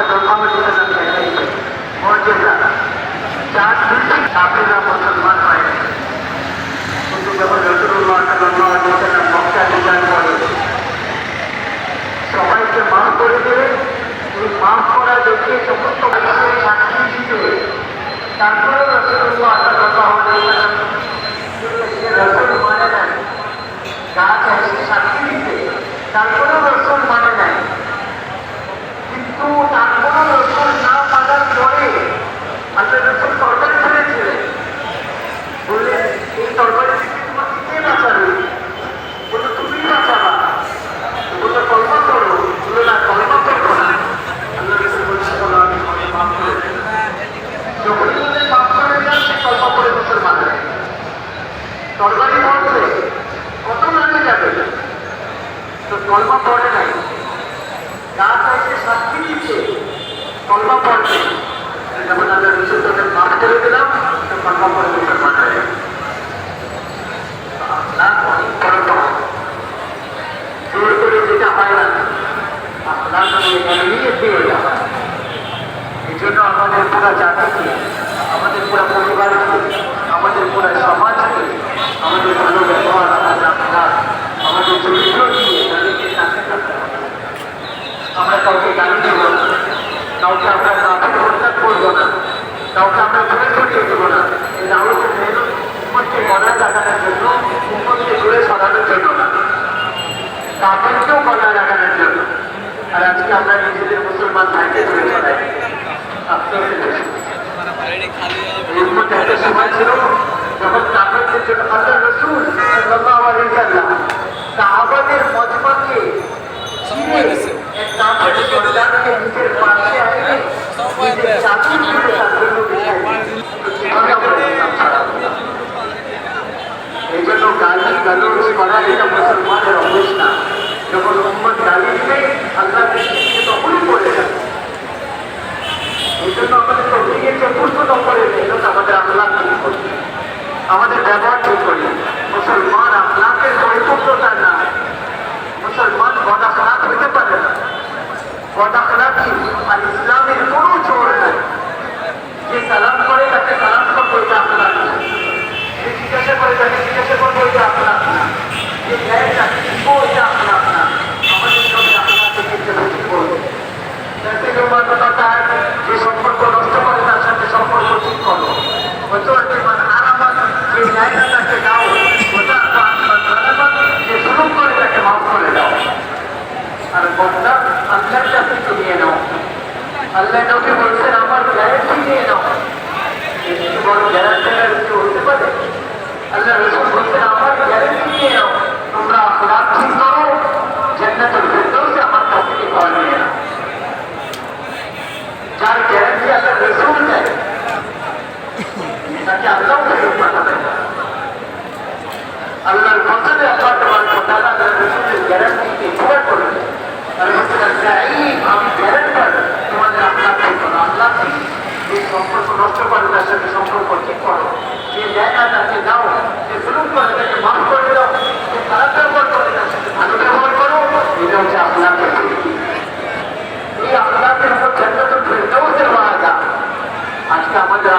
একটা দুর্গমসূচনা ফেলেছে মর্যাদা চার দৃষ্টি কাপড়া মুসলমান হয় কিন্তু যখন রসুল্লাহ সাল্লাহ আলিয়া মক্কা বিচার করে সবাইকে মাফ করে দেবে এই মাফ করা দেখিয়েছে তরকারি পড়ছে কত লাগে যাবে? তো কল্পা পড়ে নাই। গাছ এসে সাক্ষী দিচ্ছে। কলমা পড়ছে যখন আমরা বিশুদ্ধ মাফ করে দিলাম, তো কলমা পড়ে মুসলমান হয়ে গেল। জোর করে যেটা না এই জন্য আমাদের পুরা পরিবারকে আমাদের পুরা সমাজকে আমাদের ভালো ব্যবহার আমাদের আপনার আমাদের চরিত্র দিয়ে তাদেরকে সাথে থাকতে হবে আমরা কাউকে গালি দেব না কাউকে আমরা কাপড় হত্যা করব না কাউকে আমরা ছড়িয়ে দেবো না কিন্তু রাহুলকে মেহনত উম্মতকে বজায় রাখানোর জন্য উম্মতকে ঘুরে সরানোর জন্য না তাদেরকেও বজায় রাখানোর জন্য আর আজকে আমরা নিজেদের মুসলমান ভাইকে ঘুরে চলাই। একটা সময় ছিল গালোজ করা এটা মুসলমানের অভ্যেস না যখন উম্মত গালি দিবে আল্লাহ দৃষ্টিকে তখনই পড়ে যাবে এই জন্য আমাদের তবলিগের চতুর্থ নম্বরের মেহনত আমাদের আল্লাহ ঠিক করবে আমাদের ব্যবহার ঠিক করি মুসলমান আপনাদের পরিপক্রতার না মুসলমান বদাখলাত হইতে পারে না বদাখলাতি আর ইসলামের কোনো জোর নেই যে সালাম করে তাকে সালাম করব এটা আপনার জিজ্ঞাসা করে তাকে জিজ্ঞাসা করব এটা আপনার না যে দেয় তাকে দিব এটা আপনার না আমাদের সঙ্গে আপনাকে কিন্তু বেশি করবে ব্যক্তিগত মান্যতা যে সম্পর্ক নষ্ট করে তার সাথে সম্পর্ক ঠিক করো ওটা মানে আরামাত যে ন্যায় না তাকে দাও ওটা আরামাত যে শুরু করে তাকে মাফ করে দাও আর বন্ধা আল্লাহর কাছে একটু নিয়ে নাও আল্লাহ নবী বলছেন, আমার গ্যারান্টি নিয়ে নাও। থেকে গ্যারান্টি পারে। আল্লাহ রসুল বলছেন, আমার গ্যারান্টি নিয়ে নাও। তোমরা আপনার ঠিক করো, জান্নাতুল ফেরদৌসে আমার কাছ থেকে ঘর নিয়ে নাও যার গ্যারান্টি আল্লাহ রসুল দেয় তাকে আল্লাহ ফেরত পাঠাবেন না। আল্লাহর কথাতে আল্লাহ তোমার কথা আল্লাহ রসুলের গ্যারান্টিকে পুরো করবে আর রসুলের জাহিদ, আমি গ্যারান্টার তোমাদের আল্লাহ ঠিক করো আল্লাহ ঠিক যে সম্পর্ক নষ্ট করে তার সাথে সম্পর্ক ঠিক করো যে দেয় না তাকে দাও যে জুলুম করে তাকে মাফ করে দাও যে খারাপ ব্যবহার করে তার সাথে ভালো ব্যবহার করো এটা হচ্ছে আপনাকে এই আপনাদের উপর জান্নাতুল ফেরদাউসের ওয়াদা আজকে আমাদের আপনার উল্টা হয়ে গেছে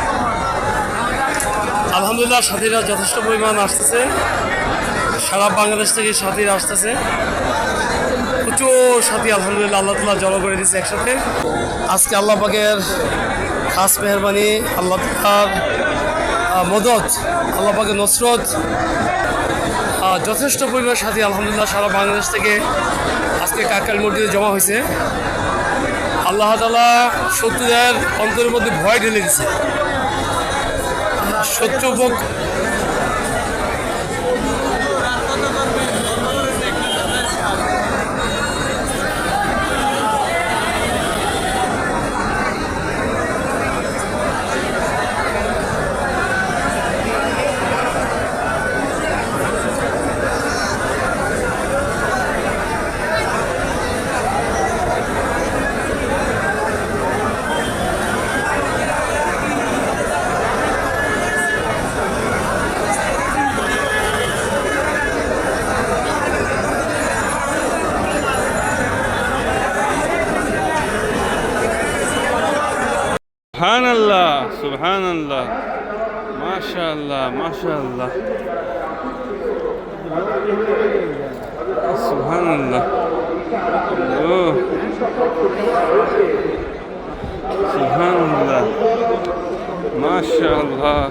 আলহামদুলিল্লাহ সাথীরা যথেষ্ট পরিমাণ আসতেছে। সারা বাংলাদেশ থেকে সাথীরা আসতেছে। প্রচুর সাথী আলহামদুলিল্লাহ আল্লাহ তালা জড়ো করে দিচ্ছে একসাথে। আজকে আল্লাহ পাকের খাস মেহরবানি আল্লাহ তাআলার আহ, মদত আল্লাহ পাকের নসরত। যথেষ্ট পরিমাণ সাথী আলহামদুলিল্লাহ সারা বাংলাদেশ থেকে আজকে কাকাল মসজিদে জমা হয়েছে। আল্লাহ তালা শত্রুদের অন্তরের মধ্যে ভয় ঢেলে 呃就说 سبحان الله سبحان الله. ما شاء الله ما شاء الله سبحان الله. أوه. سبحان الله. ما شاء الله